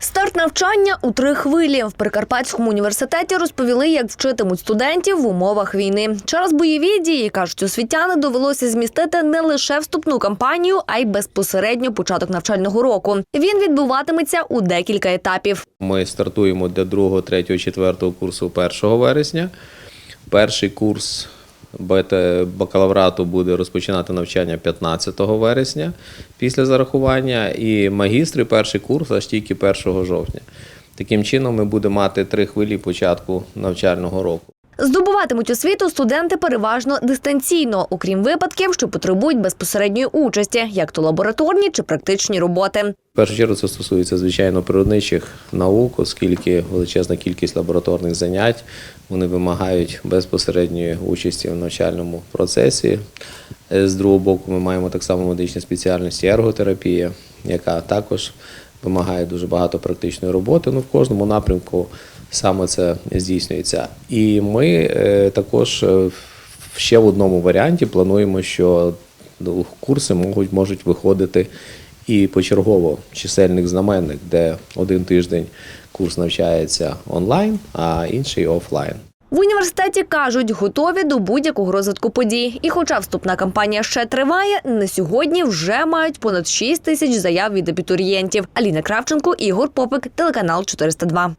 Старт навчання у три хвилі в Прикарпатському університеті розповіли, як вчитимуть студентів в умовах війни. Через бойові дії кажуть, освітяни довелося змістити не лише вступну кампанію, а й безпосередньо початок навчального року. Він відбуватиметься у декілька етапів. Ми стартуємо для другого, третього, четвертого курсу 1 вересня. Перший курс бакалаврату буде розпочинати навчання 15 вересня після зарахування, і магістри перший курс аж тільки 1 жовтня. Таким чином, ми будемо мати три хвилі початку навчального року. Здобуватимуть освіту студенти переважно дистанційно, окрім випадків, що потребують безпосередньої участі, як то лабораторні чи практичні роботи. В першу чергу це стосується звичайно природничих наук, оскільки величезна кількість лабораторних занять вони вимагають безпосередньої участі в навчальному процесі. Е, З другого боку, ми маємо так само медичні спеціальності ерготерапія, яка також вимагає дуже багато практичної роботи. Ну, в кожному напрямку саме це здійснюється. І ми е, також е, ще в одному варіанті плануємо, що курси можуть, можуть виходити і почергово чисельник знаменник, де один тиждень курс навчається онлайн, а інший офлайн. В університеті кажуть, готові до будь-якого розвитку подій. І хоча вступна кампанія ще триває, на сьогодні вже мають понад 6 тисяч заяв від абітурієнтів. Аліна Кравченко, Ігор Попик, телеканал 402.